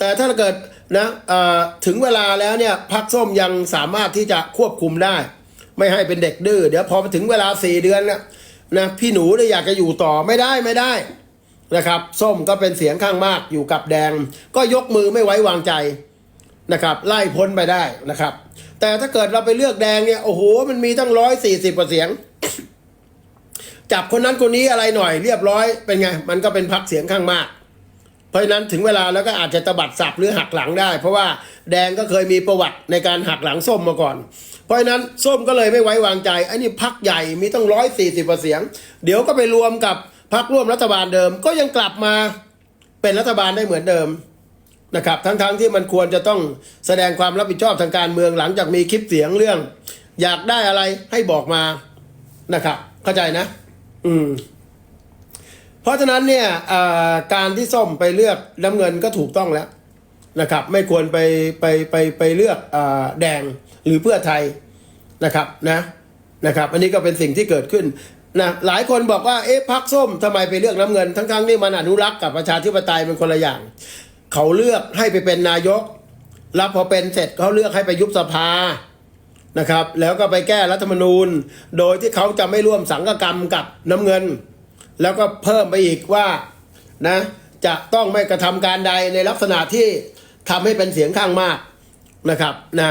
แต่ถ้าเกิดนะถึงเวลาแล้วเนี่ยพักส้มยังสามารถที่จะควบคุมได้ ไม่ให้เป็นเด็กดื้อเดี๋ยวพอถึงเวลาสี่เดือนนะนะพี่หนูเนี่ยอยากจะอยู่ต่อไม่ได้ไม่ได้นะครับ ส้มก็เป็นเสียงข้างมากอยู่กับแดง ก็ยกมือไม่ไว้วางใจนะครับ ไล่พ้นไปได้นะครับ แต่ถ้าเกิดเราไปเลือกแดงเนี่ยโอ้โหมันมีตั้งร้อยสี่สิบกว่าเสียงจับคนนั้นคนนี้อะไรหน่อยเรียบร้อยเป็นไง มันก็เป็นพักเสียงข้างมาก เพราะฉะนั้นถึงเวลาแล้วก็อาจจะตบัดสับหรือหักหลังได้ เพราะว่าแดงก็เคยมีประวัติในการหักหลังส้มมาก่อน เพราะฉะนั้นส้มก็เลยไม่ไว้วางใจไอ้นี่พักใหญ่มีตั้งร้อยสี่สิบเสียง เดี๋ยวก็ไปรวมกับพักร่วมรัฐบาลเดิม ก็ยังกลับมาเป็นรัฐบาลได้เหมือนเดิมนะครับทั้งๆที่มันควรจะต้องแสดงความรับผิดชอบทางการเมืองหลังจากมีคลิปเสียงเรื่อง อยากได้อะไรให้บอกมานะครับ เข้าใจนะ อืม ราะฉะนั้นเนี่ยการที่ส้มไปเลือกน้ำเงินก็ถูกต้องแล้วนะครับ ไม่ควรไปไปไปไปเลือกอแดงหรือเพื่อไทยนะครับนะนะครับ อันนี้ก็เป็นสิ่งที่เกิดขึ้นนะหลายคนบอกว่าเอ๊ะพักส้มทำไมไปเลือกน้ำเงิน ทั้งๆที่มันอนุรักษ์กับประชาธิปไตยเป็นคนละอย่าง เขาเลือกให้ไปเป็นนายกแล้วพอเป็นเสร็จเขาเลือกให้ไปยุบสภานะครับ แล้วก็ไปแก้รัฐธรรมนูญ โดยที่เขาจะไม่ร่วมสังกกรรมกับน้ำเงิน แล้วก็เพิ่มไปอีกว่านะจะต้องไม่กระทำการใดในลักษณะที่ทำให้เป็นเสียงข้างมากนะครับนะ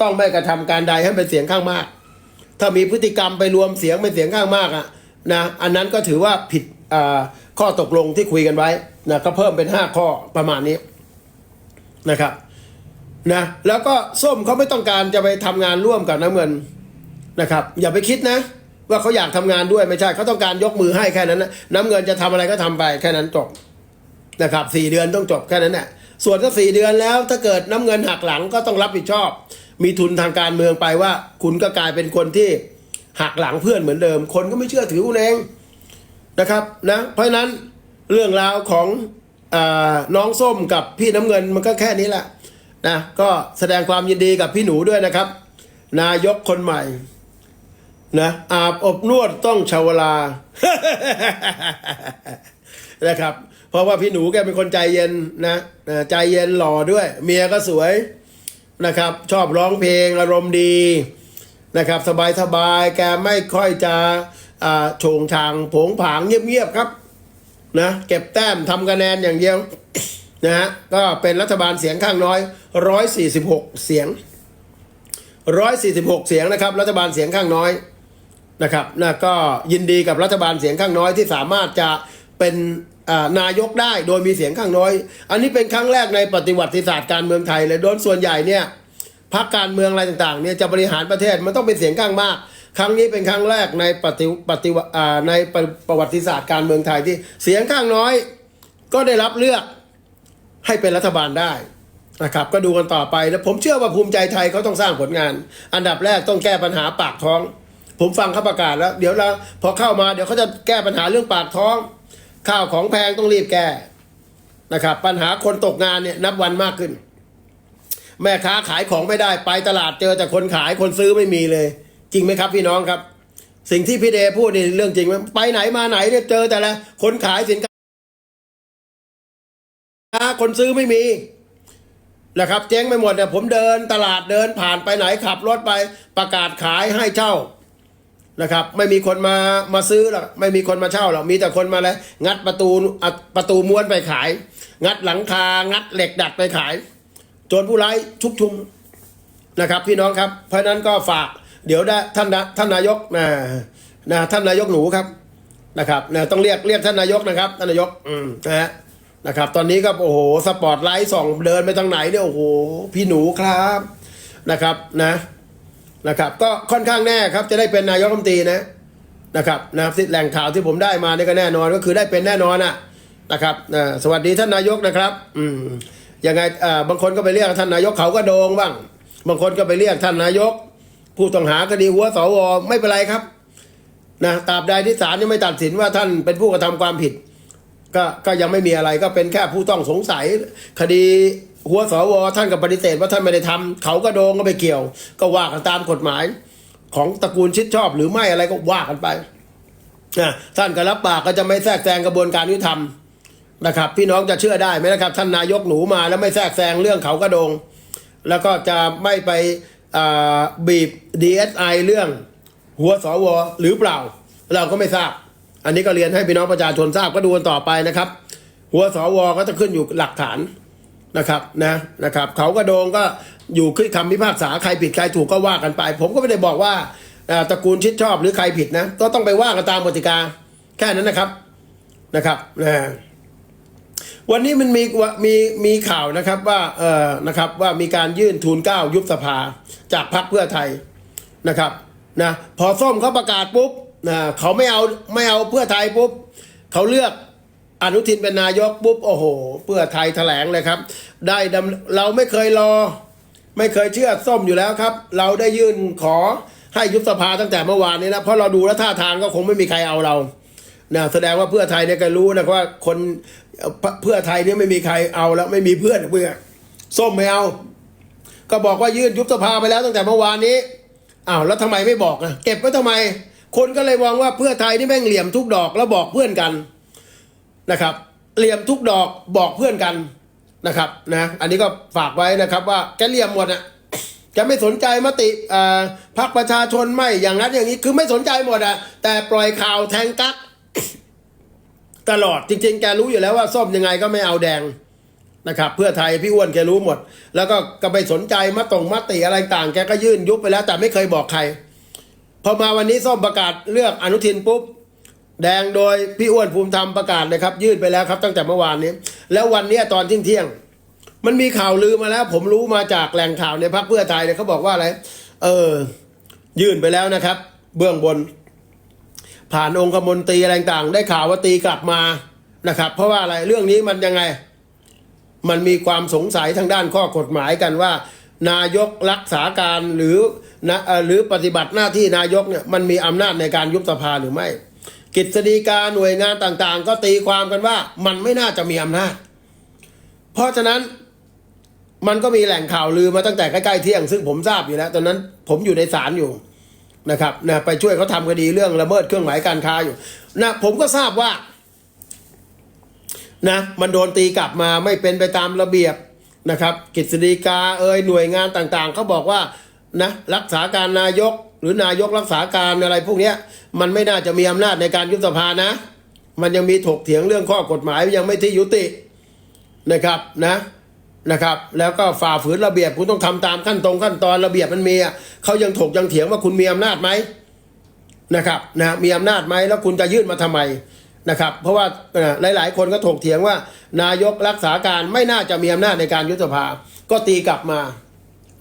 ต้องไม่กระทำการใดให้เป็นเสียงข้างมาก ถ้ามีพฤติกรรมไปรวมเสียงเป็นเสียงข้างมากอะนะอันนั้นก็ถือว่าผิดข้อตกลงที่คุยกันไว้นะก็เพิ่มเป็น 5 ข้อประมาณนี้นะครับนะแล้วก็ส้มเขาไม่ต้องการจะไปทำงานร่วมกับน้ำเงินนะครับ อย่าไปคิดนะ ว่าเขาอยากทำงานด้วยไม่ใช่เขาต้องการยกมือให้แค่นั้นนะน้ำเงินจะทำอะไรก็ทำไปแค่นั้นจบนะครับสี่เดือนต้องจบแค่นั้นแหละส่วนถ้าสี่เดือนแล้วถ้าเกิดน้ำเงินหักหลังก็ต้องรับผิดชอบ มีทุนทางการเมืองไปว่า คุณก็กลายเป็นคนที่หักหลังเพื่อนเหมือนเดิม คนก็ไม่เชื่อถือคุณเองนะครับนะเพราะฉะนั้นเรื่องราวของอน้องส้มกับพี่น้ำเงินมันก็แค่นี้แหละนะก็แสดงความยินดีกับพี่หนูด้วยนะครับ นายกคนใหม่ นะอาบอบนวดต้องชาวลา นะครับ เพราะว่าพี่หนูแกเป็นคนใจเย็นนะใจเย็นหล่อด้วย เมียก็สวยนะครับ ชอบร้องเพลงอารมณ์ดีนะครับ สบายสบายแกไม่ค่อยจะอ่าโฉงฉางผงผางเงียบๆครับนะเก็บแต้มทำคะแนนอย่างเดียวนะฮะก็เป็นรัฐบาลเสียงข้างน้อย 146 เสียง 146 เสียงนะครับ รัฐบาลเสียงข้างน้อย นะครับนะก็ยินดีกับรัฐบาลเสียงข้างน้อยที่สามารถจะเป็นนายกได้โดยมีเสียงข้างน้อย อันนี้เป็นครั้งแรกในประวัติศาสตร์การเมืองไทยเลยโดยส่วนใหญ่เนี่ยพรรคการเมืองอะไรต่างๆเนี่ยจะบริหารประเทศมันต้องเป็นเสียงข้างมาก ครั้งนี้เป็นครั้งแรกในปฏิปฏิวัติในประประวัติศาสตร์การเมืองไทยที่เสียงข้างน้อยก็ได้รับเลือกให้เป็นรัฐบาลได้นะครับก็ดูกันต่อไปแล้วผมเชื่อว่าภูมิใจไทยเขาต้องสร้างผลงาน อันดับแรกต้องแก้ปัญหาปากท้อง ผมฟังเขาประกาศแล้ว เดี๋ยวเราพอเข้ามาเดี๋ยวเขาจะแก้ปัญหาเรื่องปากท้อง ข้าวของแพงต้องรีบแก้นะครับ ปัญหาคนตกงานเนี่ยนับวันมากขึ้น แม่ค้าขายของไม่ได้ไปตลาดเจอแต่คนขายคนซื้อไม่มีเลย จริงไหมครับพี่น้องครับ สิ่งที่พี่เดพูดนี่เรื่องจริงไหมไปไหนมาไหนเนี่ยเจอแต่ละคนขายสินค้าคนซื้อไม่มีนะครับเจ๊งไปหมดเนี่ยผมเดินตลาดเดินผ่านไปไหนขับรถไปประกาศขายให้เช่า นะครับ ไม่มีคนมามาซื้อหรอกไม่มีคนมาเช่าหรอกมีแต่คนมาเลยงัดประตูประตูม้วนไปขาย งัดหลังคางัดเหล็กดัดไปขายจรผู้ร้ายชุกชุมนะครับ พี่น้องครับเพราะนั้นก็ฝากเดี๋ยวได้ท่านท่านนายกนะนะท่านนายกหนูครับนะครับนะต้องเรียกเรียกท่านนายกนะครับท่านนายกอืมนะฮะนะครับ ตอนนี้ก็โอ้โหสปอตไลท์ส่องเดินไปทางไหนเนี่ยโอ้โหพี่หนูครับนะครับนะ นะครับ ก็ค่อนข้างแน่ครับ จะได้เป็นนายกรัฐมนตรีนะนะครับนะครับแหล่งข่าวที่ผมได้มานี่ก็แน่นอนก็คือได้เป็นแน่นอนอะนะครับนะสวัสดีท่านนายกนะครับ อืมยังไงอ่าบางคนก็ไปเรียกท่านนายกเขาก็โดงบ้าง บางคนก็ไปเรียกท่านนายก ผู้ต้องหาคดีหัวสวไม่เป็นไรครับนะตราบใดที่ศาลยังไม่ตัดสินว่าท่านเป็นผู้กระทำความผิด ก็ก็ยังไม่มีอะไรก็เป็นแค่ผู้ต้องสงสัยคดี หัวสวท่านก็ปฏิเสธว่าท่านไม่ได้ทำเขาก็โดงก็ไปเกี่ยว ก็ว่ากันตามกฎหมาย ของตระกูลชิดชอบหรือไม่อะไรก็ว่ากันไปนะท่านก็รับปากก็จะไม่แทรกแซงกระบวนการยุติธรรมนะครับ พี่น้องจะเชื่อได้ไหมนะครับ ท่านนายกหนูมาแล้วไม่แทรกแซงเรื่องเขากระโดง แล้วก็จะไม่ไปอ่าบีบ DSI เรื่อง หัวสวหรือเปล่า เราก็ไม่ทราบ อันนี้ก็เรียนให้พี่น้องประชาชนทราบก็ดูกันต่อไปนะครับ หัวสวก็จะขึ้นอยู่หลักฐาน นะครับนะนะครับเขากระโดงก็อยู่ขึ้นคำพิพากษาใครผิดใครถูกก็ว่ากันไป ผมก็ไม่ได้บอกว่าตระกูลชิดชอบหรือใครผิดนะก็ต้องไปว่ากันตามกติกาแค่นั้นนะครับนะครับนะวันนี้มันมีว่ามีมีข่าวนะครับว่าเออนะครับว่ามีการยื่นทูลเก้ายุบสภาจากพรรคเพื่อไทยนะครับนะพอส้มเขาประกาศปุ๊บนะเขาไม่เอาไม่เอาเพื่อไทยปุ๊บเขาเลือก อนุทินเป็นนายกปุ๊บโอ้โห เพื่อไทยแถลงเลยครับ ได้ดเราไม่เคยรอ ไม่เคยเชื่อส้มอยู่แล้วครับ เราได้ยื่นขอให้ยุบสภาตั้งแต่เมื่อวานนี้นะเพราะเราดูแล้วท่าทางก็คงไม่มีใครเอาเรานะแสดงว่าเพื่อไทยเนี่ยก็รู้นะว่าคนเพื่อไทยเนี่ยไม่มีใครเอาแล้วไม่มีเพื่อนเพื่อส้มไม่เอา ก็บอกว่ายื่นยุบสภาไปแล้วตั้งแต่เมื่อวานนี้อ้าวแล้วทำไมไม่บอกอะเก็บไว้ทำไม คนก็เลยมองว่าเพื่อไทยนี่แม่งเหลี่ยมทุกดอกแล้วบอกเพื่อนกัน นะครับเหลี่ยมทุกดอกบอกเพื่อนกันนะครับนะอันนี้ก็ฝากไว้นะครับว่าแกเหลี่ยมหมดอะแกไม่สนใจมติอ่าพรรคประชาชนไม่อย่างนั้นอย่างนี้คือไม่สนใจหมดอะแต่ปล่อยข่าวแทงกักตลอดจริงๆ แกรู้อยู่แล้วว่าส้มยังไงก็ไม่เอาแดงนะครับเพื่อไทยพี่อ้วนแกรู้หมด แล้วก็ก็ไปสนใจมตรงมติอะไรต่างแกก็ยื่นยุบไปแล้ว แต่ไม่เคยบอกใคร พอมาวันนี้ส้มประกาศเลือกอนุทินปุ๊บ แดงโดยพี่อ้วนภูมิธรรมประกาศเลยครับ ยื่นไปแล้วครับตั้งแต่เมื่อวานนี้ แล้ววันนี้ตอนเที่ยงเที่ยง มันมีข่าวลือมาแล้ว ผมรู้มาจากแหล่งข่าวในพรรคเพื่อไทยเนี่ยเขาบอกว่าอะไร เออ ยื่นไปแล้วนะครับ เบื้องบน ผ่านองคมนตรีอะไรต่างได้ข่าวว่าตีกลับมานะครับ เพราะว่าอะไรเรื่องนี้มันยังไง มันมีความสงสัยทางด้านข้อกฎหมายกันว่า นายกรักษาการหรือนะเอ่อหรือปฏิบัติหน้าที่นายกเนี่ยมันมีอำนาจในการยุบสภาหรือไม่ กิจดีกาหน่วยงานต่างๆ ก็ตีความกันว่ามันไม่น่าจะมีอำนาจ เพราะฉะนั้นมันก็มีแหล่งข่าวลือมาตั้งแต่ใกล้ๆเที่ยง ซึ่งผมทราบอยู่แล้ว ตอนนั้นผมอยู่ในศาลอยู่นะครับนะไปช่วยเขาทำคดีเรื่องละเมิดเครื่องหมายการค้าอยู่นะผมก็ทราบว่านะมันโดนตีกลับมาไม่เป็นไปตามระเบียบนะครับกฤษฎีกาเอ่ยหน่วยงานต่างๆเขาบอกว่านะรักษาการนายก หรือนายกรักษาการอะไรพวกนี้มันไม่น่าจะมีอำนาจในการยุบสภานะ มันยังมีถกเถียงเรื่องข้อกฎหมายยังไม่ที่ยุตินะครับนะนะครับ แล้วก็ฝ่าฝืนระเบียบคุณต้องทำตามขั้นตรงขั้นตอนระเบียบมันมีอะเขายังถกยังเถียงว่าคุณมีอำนาจไหมนะครับนะมีอำนาจไหมแล้วคุณจะยื่นมาทำไมนะครับ เพราะว่าเอ่อหลาย ๆ คนก็ถกเถียงว่า นายกรักษาการไม่น่าจะมีอำนาจในการยุบสภา ก็ตีกลับมา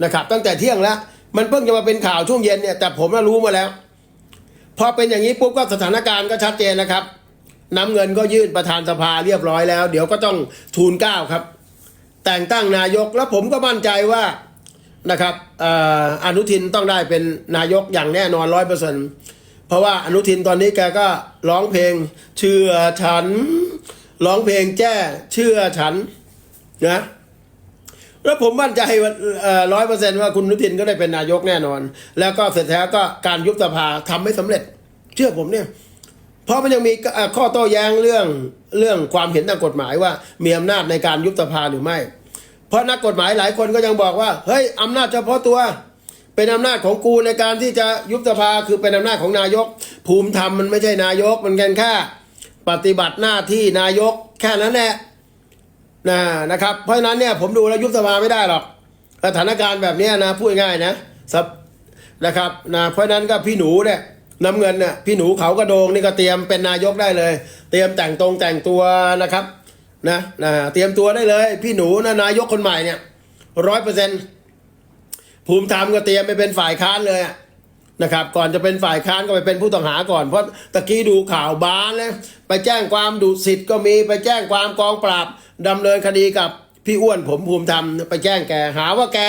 นะครับ ตั้งแต่เที่ยงแล้ว มันเพิ่งจะมาเป็นข่าวช่วงเย็นเนี่ยแต่ผมรู้มาแล้ว พอเป็นอย่างนี้ปุ๊บก็สถานการณ์ก็ชัดเจนนะครับนำเงินก็ยื่นประธานสภาเรียบร้อยแล้ว เดี๋ยวก็ต้องทูลเก้าครับ แต่งตั้งนายกแล้วผมก็มั่นใจว่านะครับอ่ออนุทินต้องได้เป็นนายกอย่างแน่นอนร้อยเปอร์เซ็นต์เพราะว่าอนุทินตอนนี้แกก็ร้องเพลงเชื่อฉัน ร้องเพลงแจ้เชื่อฉันนะ แล้วผมมั่นใจว่าร้อยเปอร์เซ็นต์ว่าคุณนุทินก็ได้เป็นนายกแน่นอน แล้วก็เสร็จแล้วก็การยุบสภาทำไม่สำเร็จ เชื่อผมเนี่ย เพราะมันยังมีข้อโต้แย้งเรื่องเรื่องความเห็นทางกฎหมายว่ามีอำนาจในการยุบสภาหรือไม่ เพราะนักกฎหมายหลายคนก็ยังบอกว่าเฮ้ยอำนาจเฉพาะตัวเป็นอำนาจของกูในการที่จะยุบสภาคือเป็นอำนาจของนายก ภูมิธรรมมันไม่ใช่นายกมันแค่แค่ปฏิบัติหน้าที่นายกแค่นั้นแหละ นะนะครับ เพราะฉะนั้นเนี่ยผมดูแล้วยุบสภาไม่ได้หรอกสถานการณ์แบบนี้นะพูดง่ายนะนะครับนะเพราะฉะนั้นก็พี่หนูเนี่ยน้ำเงินเนี่ยพี่หนูเขากระโดงนี่ก็เตรียมเป็นนายกได้เลย เตรียมแต่งตรงแต่งตัวนะครับนะนะเตรียมตัวได้เลย พี่หนูนะนายกคนใหม่เนี่ยร้อยเปอร์เซ็นต์ภูมิธรรมก็เตรียมไปเป็นฝ่ายค้านเลยอะ นะครับก่อนจะเป็นฝ่ายค้านก็ไปเป็นผู้ต้องหาก่อน เพราะตะกี้ดูข่าวบ้านเลยไปแจ้งความดูสิทธิ์ก็มีไปแจ้งความกองปราบดำเนินคดีกับพี่อ้วนผมภูมิธรรมไปแจ้งแกหาว่าแก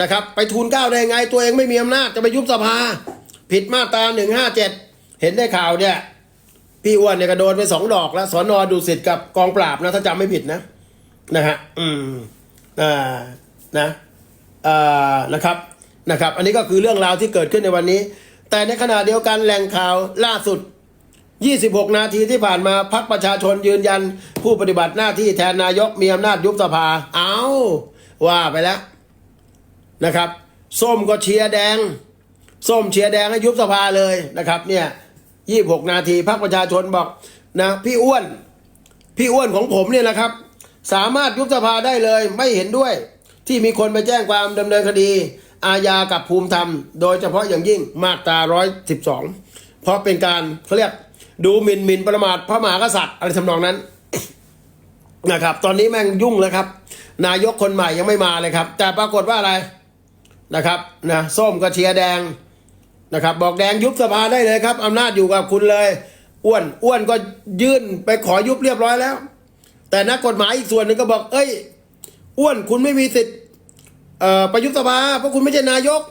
นะครับไปทูลเก้าได้ไงตัวเองไม่มีอำนาจจะไปยุบสภา ผิดมาตราหนึ่งห้าเจ็ดเห็นได้ข่าวเนี่ยพี่อ้วนเนี่ยก็โดนไปสองดอกแล้วสอนอดูสิทธิ์กับกองปราบนะถ้าจำไม่ผิดนะนะฮะอืมอ่านะอ่านะครับ นะครับ อันนี้ก็คือเรื่องราวที่เกิดขึ้นในวันนี้ แต่ในขณะเดียวกันแหล่งข่าวล่าสุด 26 นาทีที่ผ่านมาพักประชาชนยืนยัน ผู้ปฏิบัติหน้าที่แทนนายกมีอำนาจยุบสภา เอาว่าไปแล้วนะครับ ส้มก็เชียร์แดง ส้มเชียร์แดงให้ยุบสภาเลยนะครับเนี่ย26 นาทีพักประชาชนบอกนะพี่อ้วน พี่อ้วนของผมเนี่ยนะครับ สามารถยุบสภาได้เลยไม่เห็นด้วย ที่มีคนไปแจ้งความดำเนินคดี อาญากับภูมิธรรม โดยเฉพาะอย่างยิ่งมาตรา112เพราะเป็นการเขาเรียกดูหมิ่นหมิ่นประมาทพระมหากษัตริย์อะไรทำนองนั้นนะครับ ตอนนี้แม่งยุ่งแล้วครับ นายกคนใหม่ยังไม่มาเลยครับ แต่ปรากฏว่าอะไรนะครับนะส้มก็เชียร์แดงนะครับ บอกแดงยุบสภาได้เลยครับอำนาจอยู่กับคุณเลยอ้วนอ้วนก็ยื่นไปขอยุบเรียบร้อยแล้ว แต่นักกฎหมายอีกส่วนหนึ่งก็บอก เอ้ย อ้วนคุณไม่มีสิทธิ์ เอ่อประยุทธ์สภาเพราะคุณไม่ใช่นายก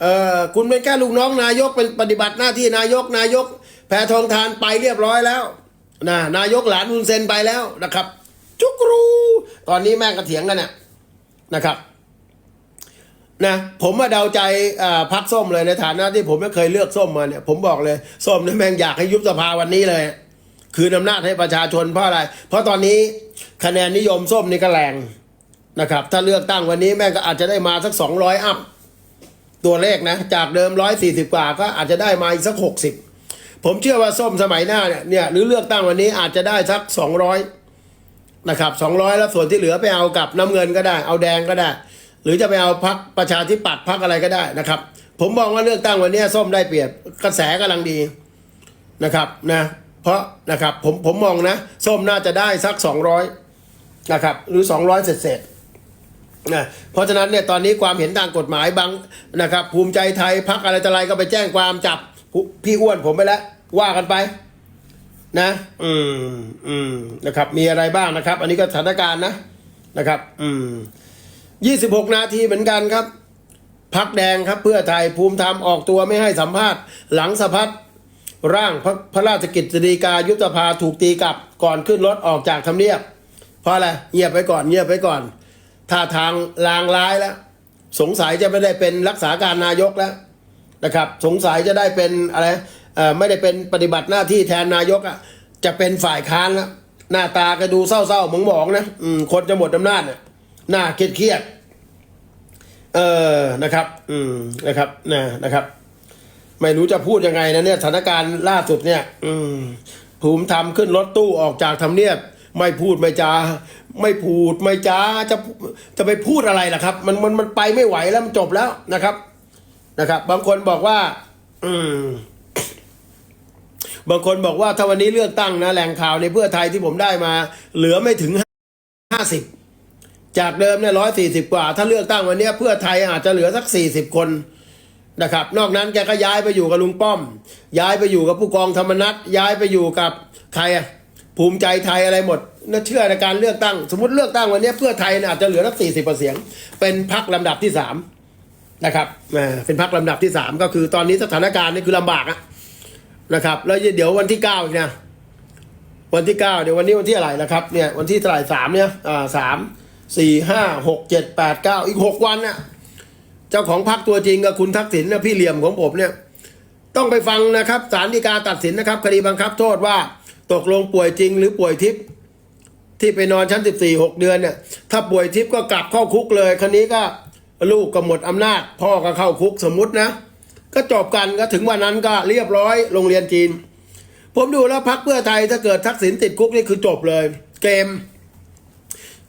เอ่อคุณเป็นแค่ลูกน้องนายกเป็นปฏิบัติหน้าที่นายกนายก แพทองทานไปเรียบร้อยแล้วนะนายกหลานคุณเซนไปแล้วนะครับ จุกรู ตอนนี้แม่งกระเถียงกันเนี่ยนะครับนะผมมาเดาใจพักส้มเลยในฐานะที่ผมไม่เคยเลือกส้มมาเนี่ยผมบอกเลยส้มเนี่ยแม่งอยากให้ยุบสภาวันนี้เลย คืนอำนาจให้ประชาชนเพราะอะไร เพราะตอนนี้คะแนนนิยมส้มนี่ก็แรง นะครับ ถ้าเลือกตั้งวันนี้แม่งก็อาจจะได้มาสักสองร้อยอัพตัวเลขนะ จากเดิมร้อยสี่สิบกว่าก็อาจจะได้มาอีกสักหกสิบผมเชื่อว่าส้มสมัยหน้าเนี่ยเนี่ยหรือเลือกตั้งวันนี้อาจจะได้สักสองร้อยนะครับสองร้อยแล้วส่วนที่เหลือไปเอากับน้ำเงินก็ได้ เอาแดงก็ได้ หรือจะไปเอาพักประชาธิปัตย์พักอะไรก็ได้นะครับ ผมมองว่าเลือกตั้งวันนี้ส้มได้เปรียบกระแสกำลังดีนะครับนะเพราะนะครับผมผมมองนะ ส้มน่าจะได้สักสองร้อยนะครับหรือสองร้อยเศษ นะเพราะฉะนั้นเนี่ยตอนนี้ความเห็นทางกฎหมายบางนะครับ ภูมิใจไทยพักอะไรต่ออะไรก็ไปแจ้งความจับพี่อ้วนผมไปแล้ว ว่ากันไป นะ อืมอืมนะครับ มีอะไรบ้างนะครับ อันนี้ก็สถานการณ์นะนะครับ อืมยี่สิบหกนาทีเหมือนกันครับพักแดงครับเพื่อไทยภูมิธรรมออกตัวไม่ให้สัมภาษณ์ หลังสะพัดร่างพระพระราชกิจสฎีกายุบสภาถูกตีกลับก่อนขึ้นรถออกจากทำเนียบเพราะอะไรเงียบไปก่อนเงียบไปก่อน ท่าทางลางร้ายแล้ว สงสัยจะไม่ได้เป็นรักษาการนายกแล้วนะครับ สงสัยจะได้เป็นอะไรไม่ได้เป็นปฏิบัติหน้าที่แทนนายกอะจะเป็นฝ่ายค้านแล้วหน้าตาก็ดูเศร้าๆหมองๆนะคนจะหมดอำนาจน่ะหน้าเครียดเออนะครับ อืมนะครับนะนะครับ ไม่รู้จะพูดยังไงนะเนี่ยสถานการณ์ล่าสุดเนี่ย อืมภูมิธรรมขึ้นรถตู้ออกจากทำเนียบ ไม่พูดไม่จา ไม่พูดไม่จาจะจะไปพูดอะไรล่ะครับ มันมันมันไปไม่ไหวแล้วมันจบแล้วนะครับนะครับ บางคนบอกว่า อืม บางคนบอกว่าถ้าวันนี้เลือกตั้งนะแหล่งข่าวในเพื่อไทยที่ผมได้มา เหลือไม่ถึงห้าสิบจากเดิมเนี่ยร้อยสี่สิบกว่า ถ้าเลือกตั้งวันนี้เพื่อไทยอาจจะเหลือสักสี่สิบคนนะครับ นอกนั้นแกก็ย้ายไปอยู่กับลุงป้อม ย้ายไปอยู่กับผู้กองธรรมนัฐย้ายไปอยู่กับใครอะ ภูมิใจไทยอะไรหมดน่าเชื่อในการเลือกตั้ง สมมติเลือกตั้งวันเนี้ยเพื่อไทยเนี่ยอาจจะเหลือสักสี่สิบเสียง เป็นพักลำดับที่สามนะครับอ่าเป็นพักลำดับที่สามก็คือตอนนี้สถานการณ์นี่คือลำบากอะนะครับ แล้วเดี๋ยววันที่เก้าอีกนะวันที่เก้าเดี๋ยววันนี้วันที่อะไรนะครับเนี่ยวันที่เท่าไหร่สามเนี่ยอ่าสามสี่ห้าหกเจ็ดแปดเก้าอีกหกวันน่ะเจ้าของพรรคตัวจริงกับคุณทักษิณนะพี่เหลี่ยมของผมเนี่ย ต้องไปฟังนะครับศาลฎีกาตัดสินนะครับ คดีบังคับโทษว่าตกลงป่วยจริงหรือป่วยทิพย์ที่ไปนอนชั้นสิบสี่หกเดือนเนี่ยถ้าป่วยทิพย์ก็กลับเข้าคุกเลยคันนี้ก็ลูกก็หมดอำนาจ พ่อก็เข้าคุกสมมตินะ ก็จบกันก็ถึงวันนั้นก็เรียบร้อยโรงเรียนจีน ผมดูแล้วพักเพื่อไทยถ้าเกิดทักษิณติดคุกนี่คือจบเลย เกม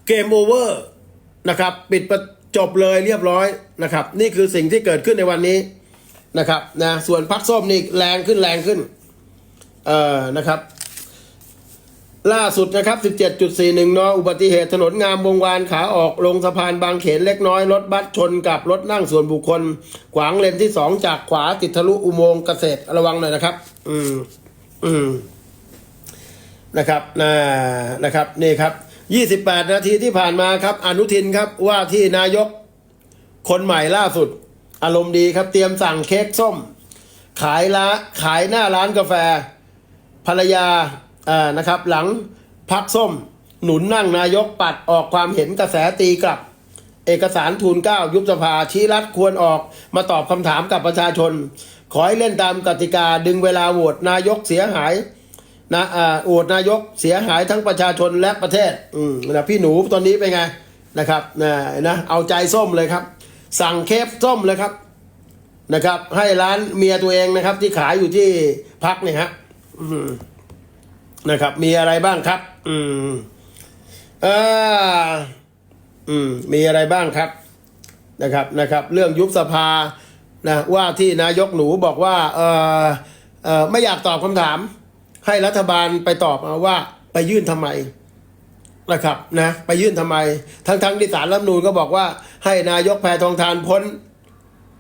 เกมโอเวอร์นะครับ ปิดประจบเลยเรียบร้อยนะครับ นี่คือสิ่งที่เกิดขึ้นในวันนี้ นะครับนะส่วนพักส้มนี่แรงขึ้นแรงขึ้นเอ่อนะครับ ล่าสุดนะครับ 17.41นอุบัติเหตุถนนงามวงวานขาออกลงสะพานบางเขนเล็กน้อย รถบัสชนกับรถนั่งส่วนบุคคล ขวางเลนที่สองจากขวาติดทะลุอุโมงค์เกษตรระวังหน่อยนะครับ อืม อืมนะครับนะนะครับ นี่ครับ 28 นาทีที่ผ่านมาครับ อนุทินครับว่าที่นายกคนใหม่ล่าสุด อารมณ์ดีครับเตรียมสั่งเค้กส้ม ขายละขายหน้าร้านกาแฟ ภรรยาอ่านะครับ หลังพักส้ม หนุนนั่งนายกปัดออกความเห็นกระแสตีกลับ เอกสารทูลเก้ายุบสภาชี้รัฐควรออกมาตอบคำถามกับประชาชน ขอให้เล่นตามกติกาดึงเวลาโหวตนายกเสียหายนะอ่าโอวดนายกเสียหายทั้งประชาชนและประเทศ อืมนะพี่หนูตอนนี้เป็นไงนะครับนะนะเอาใจส้มเลยครับ สั่งเคฟส้มเลยครับนะครับ ให้ร้านเมียตัวเองนะครับ ที่ขายอยู่ที่พักเนี่ยฮะนะครับ มีอะไรบ้างครับ อืมอ่าอืม มีอะไรบ้างครับ นะครับนะครับ เรื่องยุบสภานะว่าที่นายกหนูบอกว่า เออเออไม่อยากตอบคำถาม ให้รัฐบาลไปตอบเอาว่า ไปยื่นทำไมนะครับ นะ ไปยื่นทำไม ทั้งทั้งที่สารรัฐมนูญก็บอกว่า ให้นายกแพทองทานพ้น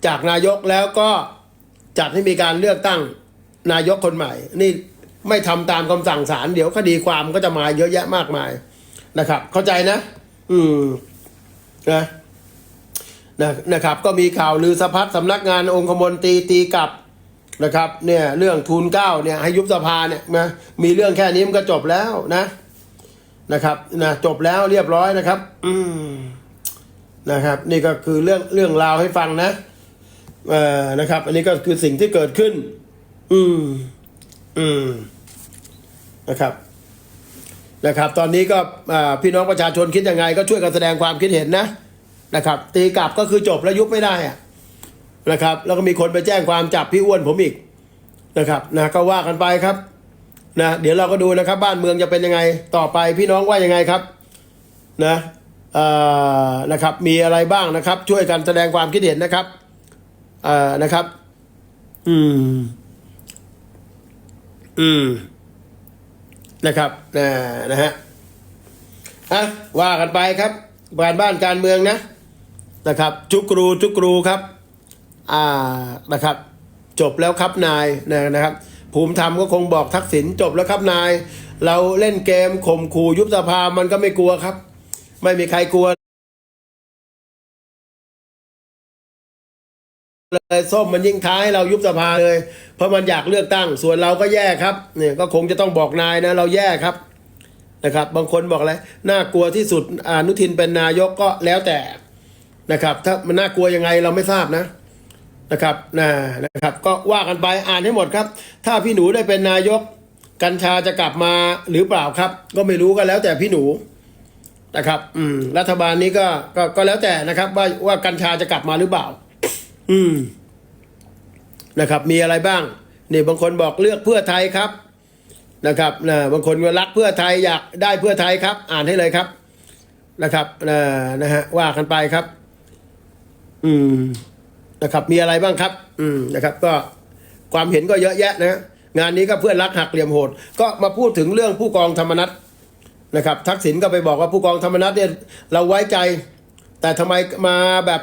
จากนายกแล้วก็จัดให้มีการเลือกตั้งนายกคนใหม่ นี่ไม่ทำตามคำสั่งศาลเดี๋ยวคดีความก็จะมาเยอะแยะมากมายนะครับ เข้าใจนะ อืมนะนะนะครับ ก็มีข่าวลือสะพัดสำนักงานองคมนตรีตีกับนะครับ เนี่ยเรื่องทุนเก้าเนี่ยให้ยุบสภาเนี่ยนะมีเรื่องแค่นี้มันก็จบแล้วนะ นะครับนะจบแล้วเรียบร้อยนะครับ อืม นะครับ นี่ก็คือเรื่องเรื่องราวให้ฟังนะเอ่อนะครับ อันนี้ก็คือสิ่งที่เกิดขึ้น อืม อืมนะครับ นะครับ ตอนนี้ก็พี่น้องประชาชนคิดยังไง ก็ช่วยกันแสดงความคิดเห็นนะนะครับ ตีกลับก็คือจบแล้วยุบไม่ได้อะนะครับ แล้วก็มีคนไปแจ้งความจับพี่อ้วนผมอีกนะครับนะก็ว่ากันไปครับนะเดี๋ยวเราก็ดูนะครับ บ้านเมืองจะเป็นยังไงต่อไปพี่น้องว่ายังไงครับ นะ นะครับมีอะไรบ้างนะครับ ช่วยกันแสดงความคิดเห็นนะครับอ่อนะครับ อืม อืม นะครับนะนะฮะอะว่ากันไปครับบ้านบ้านการเมืองนะ นะครับ จุกรูจุกรูครับ อ่านะครับ จบแล้วครับนายนะนะครับ ภูมิธรรมก็คงบอกทักษิณจบแล้วครับนาย เราเล่นเกมข่มขู่ยุบสภามันก็ไม่กลัวครับ ไม่มีใครกลัวเลยส้มมันยิ่งท้ายเรายุบสภาเลย เพราะมันอยากเลือกตั้ง ส่วนเราก็แย่ครับเนี่ยก็คงจะต้องบอกนายนะ เราแย่ครับนะครับ บางคนบอกอะไรน่ากลัวที่สุดอนุทินเป็นนายกก็แล้วแต่นะครับ ถ้ามันน่ากลัวยังไงเราไม่ทราบนะนะครับนะนะครับ ก็ว่ากันไปอ่านให้หมดครับ ถ้าพี่หนูได้เป็นนายกกัญชาจะกลับมาหรือเปล่าครับ ก็ไม่รู้ก็แล้วแต่พี่หนู นะครับ อืม รัฐบาลนี้ก็ก็ก็แล้วแต่นะครับ ว่าว่ากัญชาจะกลับมาหรือเปล่า อืม นะครับ มีอะไรบ้างนี่บางคนบอกเลือกเพื่อไทยครับ นะครับนะบางคนก็รักเพื่อไทยอยากได้เพื่อไทยครับ อ่านให้เลยครับ นะครับนะนะฮะว่ากันไปครับ อืม นะครับ มีอะไรบ้างครับ อืม นะครับ ก็ความเห็นก็เยอะแยะนะงานนี้ก็เพื่อนรักหักเหลี่ยมโหด ก็มาพูดถึงเรื่องผู้กองธรรมนัฐ นะครับทักษิณก็ไปบอกว่าผู้กองธรรมนัฐเนี่ยเราไว้ใจ แต่ทำไมมาแบบ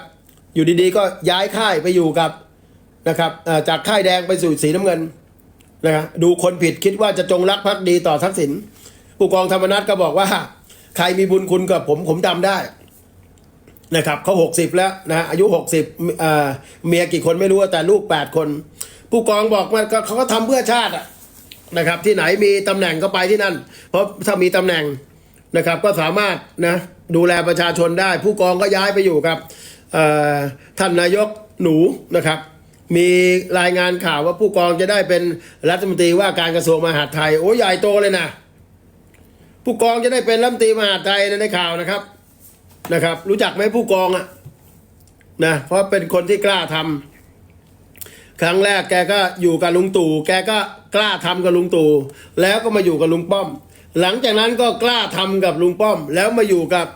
อยู่ดีๆ ก็ย้ายค่ายไปอยู่กับนะครับจากค่ายแดงไปสู่สีน้ำเงินนะครับดูคนผิดคิดว่าจะจงรักภักดีต่อทักษิณผู้กองธรรมนัฐก็บอกว่า ใครมีบุญคุณกับผมผมจำได้นะครับเขาหกสิบแล้วนะอายุหกสิบเมียกี่คนไม่รู้แต่ลูกแปดคน ผู้กองบอกว่าเขาก็ทำเพื่อชาติอะ นะครับ ที่ไหนมีตำแหน่งก็ไปที่นั่น เพราะถ้ามีตำแหน่งนะครับ ก็สามารถนะดูแลประชาชนได้ ผู้กองก็ย้ายไปอยู่กับท่านนายกหนูนะครับ มีรายงานข่าวว่าผู้กองจะได้เป็นรัฐมนตรีว่าการกระทรวงมหาดไทยโอ้ใหญ่โตเลยนะผู้กองจะได้เป็นรัฐมนตรีมหาดไทยในข่าวนะครับนะครับ รู้จักไหมผู้กองอะนะเพราะเป็นคนที่กล้าทำ ครั้งแรกแกก็อยู่กับลุงตู่แกก็กล้าทำกับลุงตู่แล้วก็มาอยู่กับลุงป้อม หลังจากนั้นก็กล้าทำกับลุงป้อม แล้วมาอยู่กับ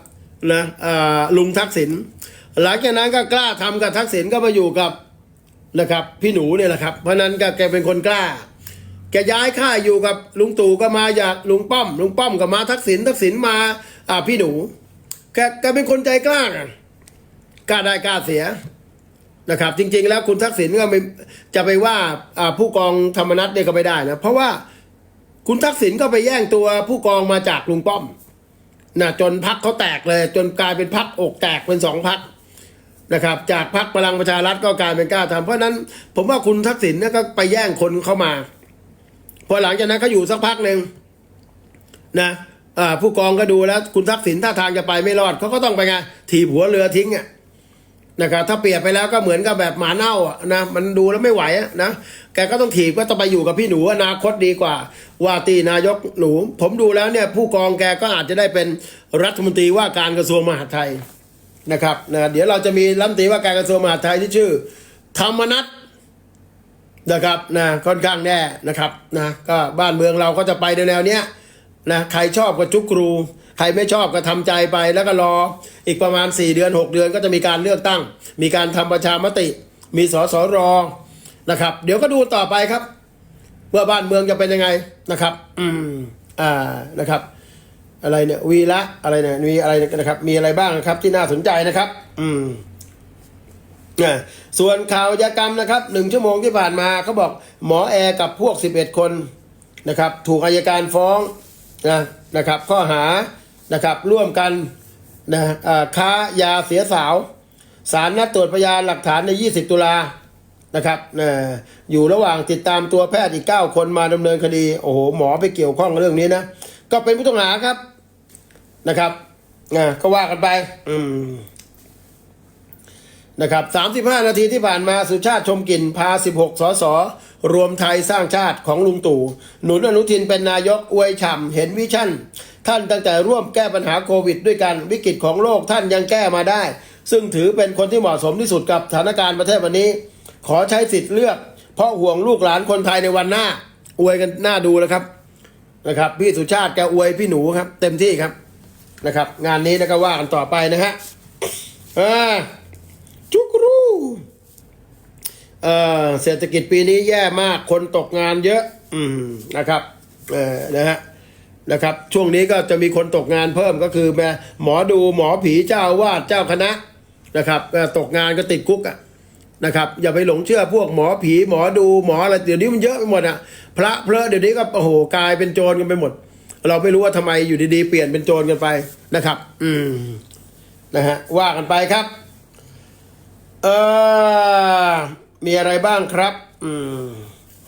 นะอ่าลุงทักษิณหลังจากนั้นก็กล้าทำกับทักษิณก็มาอยู่กับนะครับ พี่หนูเนี่ยแหละครับ เพราะนั้นก็แกเป็นคนกล้า แกย้ายค่ายอยู่กับลุงตู่ก็มาจากลุงป้อม ลุงป้อมก็มาทักษิณทักษิณมาอ่าพี่หนูแกแกเป็นคนใจกล้าอะกล้าได้กล้าเสีย นะครับ จริง ๆ แล้วคุณทักษิณก็ไม่จะไปว่าผู้กองธรรมนัฐเนี่ยก็ไม่ได้นะเพราะว่าคุณทักษิณก็ไปแย่งตัวผู้กองมาจากลุงป้อมนะจนพักเขาแตกเลย จนกลายเป็นพักอกแตกเป็นสองพักนะครับ จากพรรคพลังประชารัฐก็กลายเป็นกล้าทำเพราะนั้นผมว่าคุณทักษิณเนี่ยก็ไปแย่งคนเข้ามา พอหลังจากนั้นเขาอยู่สักพักหนึ่งนะผู้กองก็ดูแล้ว คุณทักษิณท่าทางจะไปไม่รอดเขาก็ต้องไปไงถีบหัวเรือทิ้งอะ นะครับถ้าเปรียบไปแล้วก็เหมือนกับแบบหมาเน่าอะนะมันดูแล้วไม่ไหวอะนะแกก็ต้องถีบก็ต้องไปอยู่กับพี่หนูอนาคตดีกว่า ว่าตีนายกหนู ผมดูแล้วเนี่ยผู้กองแกก็อาจจะได้เป็นรัฐมนตรีว่าการกระทรวงมหาดไทยนะครับนะเดี๋ยวเราจะมีรัฐมนตรีว่าการกระทรวงมหาดไทยที่ชื่อ ธรรมนัฐนะครับนะค่อนข้างแน่นะครับนะก็บ้านเมืองเราก็จะไปในแนวเนี้ยนะใครชอบก็จุกครู ใครไม่ชอบก็ทำใจไปแล้วก็รอ อีกประมาณ 4 เดือน 6 เดือนก็จะมีการเลือกตั้ง มีการทำประชามติ มีสสรนะครับ เดี๋ยวก็ดูต่อไปครับว่าบ้านเมืองจะเป็นยังไงนะครับ อืมอ่านะครับ อะไรเนี่ยวีละอะไรเนี่ยมีอะไรนะครับ มีอะไรบ้างนะครับ ที่น่าสนใจนะครับ อืมอ่าส่วนข่าวยากรรมนะครับหนึ่งชั่วโมงที่ผ่านมาเขาบอกหมอแอร์กับพวก 11 คนนะครับ ถูกอายการฟ้องนะนะครับ ข้อหา นะครับ ร่วมกันนะค้ายาเสียสาว สารนัดตรวจพยานหลักฐานใน 20 ตุลานะครับนะอยู่ระหว่างติดตามตัวแพทย์อีก 9 คนมาดำเนินคดี โอ้โห หมอไปเกี่ยวข้องกับเรื่องนี้นะ ก็เป็นผู้ต้องหาครับนะครับนะก็ว่ากันไป อืมนะครับ 35 นาทีที่ผ่านมาสุชาติชมกลิ่นพา 16 สส รวมไทยสร้างชาติของลุงตู่ หนุนอนุทินเป็นนายกอวยฉ่ำเห็นวิชั่น ท่านตั้งแต่ร่วมแก้ปัญหาโควิด ด้วยกันวิกฤตของโลกท่านยังแก้มาได้ ซึ่งถือเป็นคนที่เหมาะสมที่สุดกับสถานการณ์ประเทศวันนี้ ขอใช้สิทธิ์เลือก เพราะห่วงลูกหลานคนไทยในวันหน้า อวยกันหน้าดูนะครับนะครับ พี่สุชาติแกอวยพี่หนูครับ เต็มที่ครับนะครับ งานนี้นะก็ว่ากันต่อไปนะฮะอ่าจุกรู เออเศรษฐกิจปีนี้แย่มากคนตกงานเยอะ อืมนะครับเออนะฮะนะครับ ช่วงนี้ก็จะมีคนตกงานเพิ่มก็คือแม่หมอดูหมอผีเจ้าวาดเจ้าคณะนะครับตกงานก็ติดคุกอะนะครับ อย่าไปหลงเชื่อพวกหมอผีหมอดูหมออะไรเดี๋ยวนี้มันเยอะไปหมดอะ พระเพลอเดี๋ยวนี้ก็โอ้โหกลายเป็นโจรกันไปหมด เราไม่รู้ว่าทำไมอยู่ดีๆ เปลี่ยนเป็นโจรกันไปนะครับ อืมนะฮะว่ากันไปครับ เออ มีอะไรบ้างครับ อืม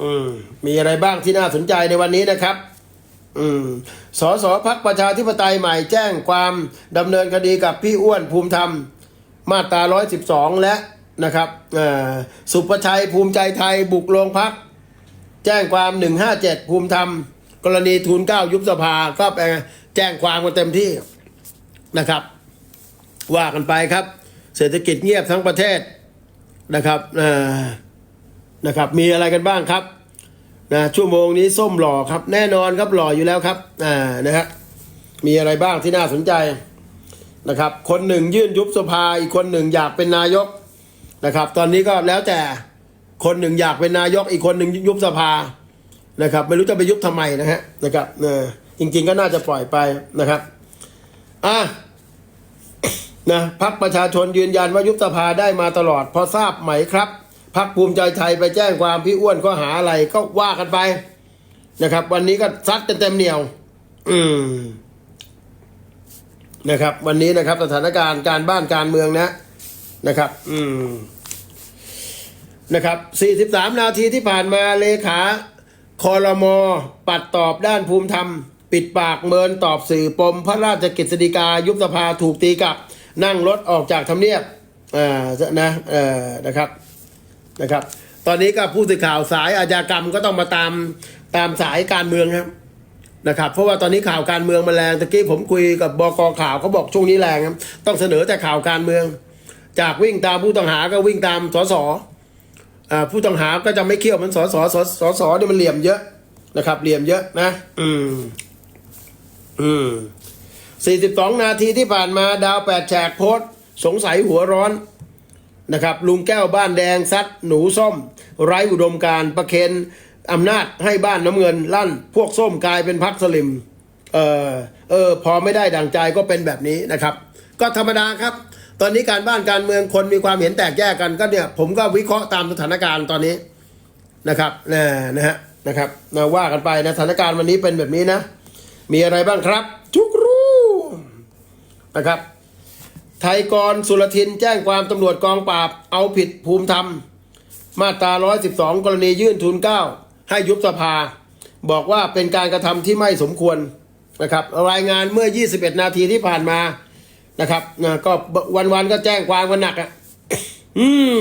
อืมมีอะไรบ้างที่น่าสนใจในวันนี้นะครับ อืมสสพักประชาธิปไตยใหม่แจ้งความดำเนินคดีกับพี่อ้วนภูมิธรรม มาตรา112และนะครับอ่อสุประชัยภูมิใจไทยบุกโรงพัก แจ้งความ157ภูมิธรรม กรณีทุนเก้ายุบสภาก็ไปแจ้งความกันเต็มที่นะครับ ว่ากันไปครับ เศรษฐกิจเงียบทั้งประเทศ นะครับนะครับ มีอะไรกันบ้างครับนะชั่วโมงนี้ส้มหล่อครับ แน่นอนครับหล่ออยู่แล้วครับอ่านะฮะมีอะไรบ้างที่น่าสนใจนะครับ คนหนึ่งยื่นยุบสภาอีกคนหนึ่งอยากเป็นนายกนะครับ ตอนนี้ก็แล้วแต่คนหนึ่งอยากเป็นนายกอีกคนหนึ่งยุบสภานะครับ ไม่รู้จะไปยุบทำไมนะฮะนะครับเออจริง ๆ ก็น่าจะปล่อยไปนะครับอะ นะพักประชาชนยืนยันว่ายุบสภาได้มาตลอด พอทราบไหมครับพักภูมิใจไทยไปแจ้งความพี่อ้วนข้อหาอะไรก็ว่ากันไปนะครับ วันนี้ก็ซัดเต็มๆเหนียว อืมนะครับ วันนี้นะครับ สถานการณ์การบ้านการเมืองนะ นะครับ อืมนะครับ 43 นาทีที่ผ่านมาเลขาคอรมอปัดตอบด้านภูมิธรรม ปิดปากเมินตอบสื่อปมพระราชกฤษฎีกายุบสภาถูกตีกลับ นั่งรถออกจากทำเนียบอ่านะเออนะครับนะครับ ตอนนี้ก็ผู้สื่อข่าวสายอาญากรรมก็ต้องมาตามตามสายการเมืองครับนะครับ เพราะว่าตอนนี้ข่าวการเมืองมันแรงตะกี้ผมคุยกับบกข่าวเขาบอกช่วงนี้แรงครับต้องเสนอแต่ข่าวการเมือง จากวิ่งตามผู้ต้องหาก็วิ่งตามสสอ่าผู้ต้องหาก็จะไม่เคี่ยวมันสสสสสเนี่ยมันเหลี่ยมเยอะนะครับ เหลี่ยมเยอะนะ อืม อืม สี่สิบสองนาทีที่ผ่านมาดาวแปดแฉกโพสสงสัยหัวร้อนนะครับลุงแก้วบ้านแดงซัดหนูส้ม ไร้อุดมการประเคนอำนาจให้บ้านน้ำเงินลั่น พวกส้มกลายเป็นพักสลิมเออเออพอไม่ได้ดังใจก็เป็นแบบนี้นะครับ ก็ธรรมดาครับ ตอนนี้การบ้านการเมืองคนมีความเห็นแตกแยกกันก็เนี่ย ผมก็วิเคราะห์ตามสถานการณ์ตอนนี้นะครับนะนะฮะนะครับนะว่ากันไปนะสถานการณ์วันนี้เป็นแบบนี้นะ มีอะไรบ้างครับทุกร นะครับ ไทยกรสุรทินแจ้งความตำรวจกองปราบ เอาผิดภูมิธรรม มาตรา 112 กรณียื่นทุนเก้าให้ยุบสภา บอกว่าเป็นการกระทำที่ไม่สมควรนะครับรายงานเมื่อ 21 นาทีที่ผ่านมานะครับนะก็วันๆก็แจ้งความกันหนักอะอืม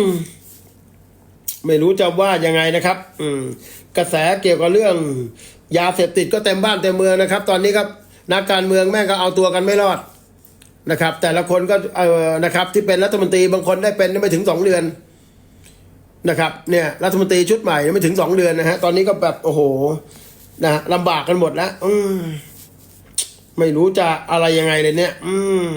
ไม่รู้จะว่ายังไงนะครับ อืม กระแสเกี่ยวกับเรื่องยาเสพติดก็เต็มบ้านเต็มเมืองนะครับ ตอนนี้ครับนักการเมืองแม่งก็เอาตัวกันไม่รอด นะครับ แต่ละคนก็เออนะครับ ที่เป็นรัฐมนตรีบางคนได้เป็นไม่ถึงสองเดือนนะครับ เนี่ยรัฐมนตรีชุดใหม่ไม่ถึงสองเดือนนะฮะตอนนี้ก็แบบโอ้โหนะลำบากกันหมดแล้วอืมไม่รู้จะอะไรยังไงเลยเนี่ย อืม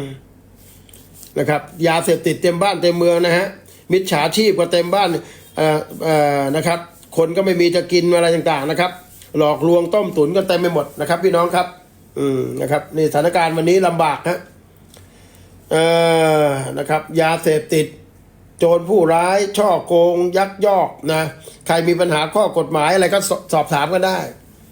นะครับ ยาเสพติดเต็มบ้านเต็มเมืองนะฮะมิจฉาชีพก็เต็มบ้านเอ่อเอ่อนะครับ คนก็ไม่มีจะกินอะไรต่างๆนะครับ หลอกลวงต้มตุ๋นกันเต็มไปหมดนะครับ พี่น้องครับ อืมนะครับนี่สถานการณ์วันนี้ลำบากฮะ นะครับ ยาเสพติด โจรผู้ร้ายช่อโกง ยักยอกนะ ใครมีปัญหาข้อกฎหมายอะไรก็สสอบถามกันได้